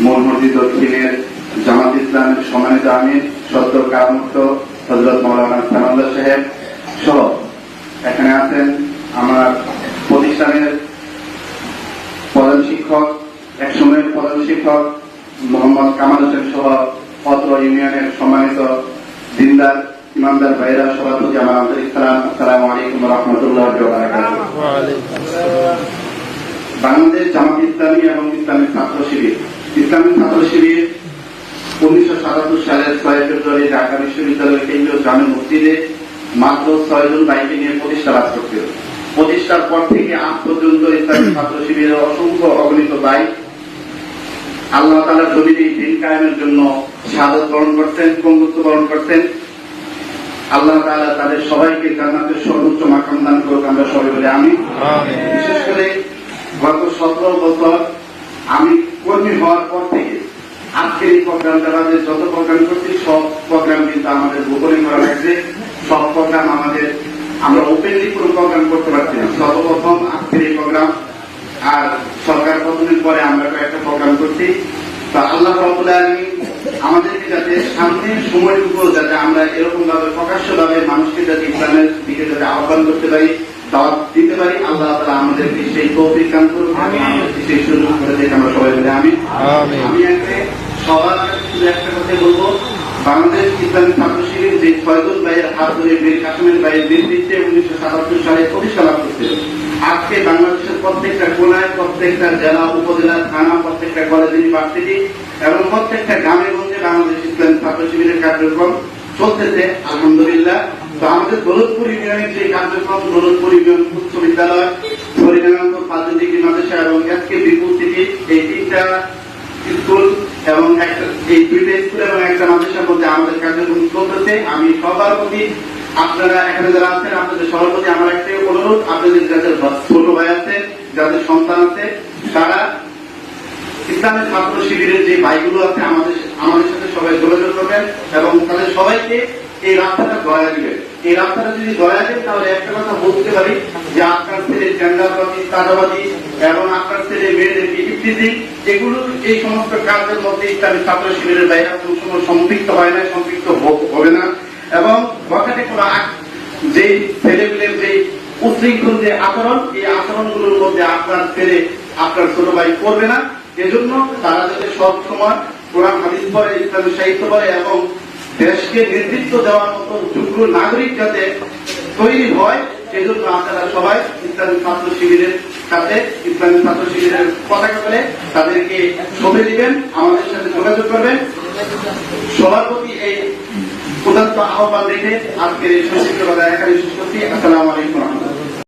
মোহাম্মদী দক্ষিণের জামাত ইসলামের সম্মানিত আমির সদ্য কারমুক্ত হজরত মৌলানা সানাল্লাহ সাহেব সহ। এখানে আছেন আমার প্রতিষ্ঠানের প্রধান শিক্ষক একসময়ের প্রধান শিক্ষক মোহাম্মদ কামাল হোসেন সহ অত্র ইউনিয়নের সম্মানিত দিনদার ইমানদার ভাইরা সভাপতি আমার আন্তরিক সালাম আসসালামু আলাইকুম রহমতুল্লাহ বাংলাদেশ জামাত ইসলামী এবং ইসলামী ছাত্র শিবির ইসলামী ছাত্র শিবির উনিশশো সাতাত্তর সালের ছয় ফেব্রুয়ারি ঢাকা বিশ্ববিদ্যালয়ের কেন্দ্রীয় জামে মসজিদে মাত্র ছয়জন বাইকে নিয়ে প্রতিষ্ঠা লাভ করছিল প্রতিষ্ঠার পর থেকে আজ পর্যন্ত ইসলামী ছাত্র শিবিরের অসংখ্য অগণিত বাইক আল্লাহ তালা জমিনে এই দিন কায়েমের জন্য শাহাদত বরণ করছেন পঙ্গুত্ব বরণ করছেন। আল্লাহ তালা তাদের সবাইকে জান্নাতের সর্বোচ্চ মাকাম দান করুক আমরা সবাই বলে আমি বিশেষ করে গত সতেরো বছর কর্মী হওয়ার পর থেকে আজকের এই প্রোগ্রামটা আমাদের যত প্রোগ্রাম করছি সব প্রোগ্রাম কিন্তু আমাদের গোপনে করা লাগছে সব প্রোগ্রাম আমাদের আমরা ওপেনলি কোনো প্রোগ্রাম করতে পারছি না। সর্বপ্রথম আজকের এই প্রোগ্রাম আর সরকার পতনের পরে আমরা কয়েকটা প্রোগ্রাম করছি। তো আল্লাহ রবুল আলমী আমাদেরকে যাতে সামনের সময়টুকু যাতে আমরা এরকম ভাবে প্রকাশ্য ভাবে মানুষকে যাতে ইসলামের দিকে যাতে আহ্বান করতে পারি দাওয়াত দিতে পারি আল্লাহ তালা আমাদেরকে সেই তৌফিক দান করুন সেই সুযোগ করে দিতে আমরা মিলে আমি। আমি একটা সবার একটা কথা বলব। বাংলাদেশ ইসলামী ছাত্র শিবির যে ছয়জন ভাইয়ের হাত ধরে বীর কাশ্মীর ভাইয়ের নেতৃত্বে উনিশশো সাতাত্তর সালে প্রতিষ্ঠা লাভ করছিল আজকে বাংলাদেশের প্রত্যেকটা কোনায় প্রত্যেকটা জেলা উপজেলা থানা প্রত্যেকটা কলেজ ইউনিভার্সিটি এবং প্রত্যেকটা গ্রামে গঞ্জে বাংলাদেশ ইসলামী ছাত্র শিবিরের কার্যক্রম চলতেছে আলহামদুলিল্লাহ। তো আমাদের দৌলতপুর ইউনিয়নের যে কার্যক্রম দৌলতপুর ইউনিয়ন উচ্চ বিদ্যালয় হরিনারায়ণপুর পাঁচজন ডিগ্রি মাদ্রাসা এবং এসকে বিপুল সিটি তিনটা স্কুল এবং এই দুইটা স্কুল এবং একটা মাদ্রাসার মধ্যে আমাদের কার্যক্রম চলতেছে। আমি সবার আপনারা এখানে যারা আছেন, আপনাদের সবার আমার একটা অনুরোধ, আপনাদের যাদের ছোট ভাই আছে, যাদের সন্তান আছে, তারা ইসলামের ছাত্র শিবিরের যে ভাইগুলো আছে, আমাদের আমাদের সাথে সবাই যোগাযোগ করবেন এবং তাদের সবাইকে এই রাস্তাটা দয়া দিবেন এই রাস্তাটা যদি দয়া দেন, তাহলে একটা কথা বলতে পারি যে আপনার ছেলে জেন্ডারবাদী চাঁদাবাদী এবং আপনার ছেলে মেয়েদেরকে ইফতিজি এগুলো এই সমস্ত কাজের মধ্যে ইসলামী ছাত্র শিবিরের বাইরে কোনো সময় সম্পৃক্ত হয় না, সম্পৃক্ত হবে না। এবং বখাটে কোনো যে ছেলেগুলোর যে উশৃঙ্খল যে আচরণ, এই আচরণগুলোর মধ্যে আপনার ছেলে, আপনার ছোট ভাই করবে না। এজন্য তারা যাতে সব সময় কোরআন, হাদিস পড়ে, ইসলামী সাহিত্য পড়ে এবং দেশকে নেতৃত্ব দেওয়ার মতো যোগ্য নাগরিক যাতে তৈরি হয় সেজন্য আপনারা সবাই ইসলামী ছাত্র শিবিরের সাথে ইসলামী ছাত্র শিবিরের পতাকা করে তাদেরকে শোভে দিবেন, আমাদের সাথে যোগাযোগ করবেন। সবার প্রতি এই উদাত্ত আহ্বান রেখে আজকের সংক্ষিপ্ত কথা এখানে শেষ আসসালামু আলাইকুম।